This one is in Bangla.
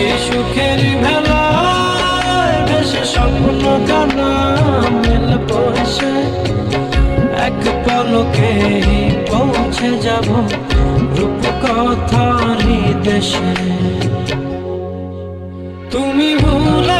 সেই সুখের ভেলায় ভেসে স্বপ্ন জানা মেল পয়সে এক পলকে পৌঁছে যাব রূপ কথারি দেশে তুমি ভুলে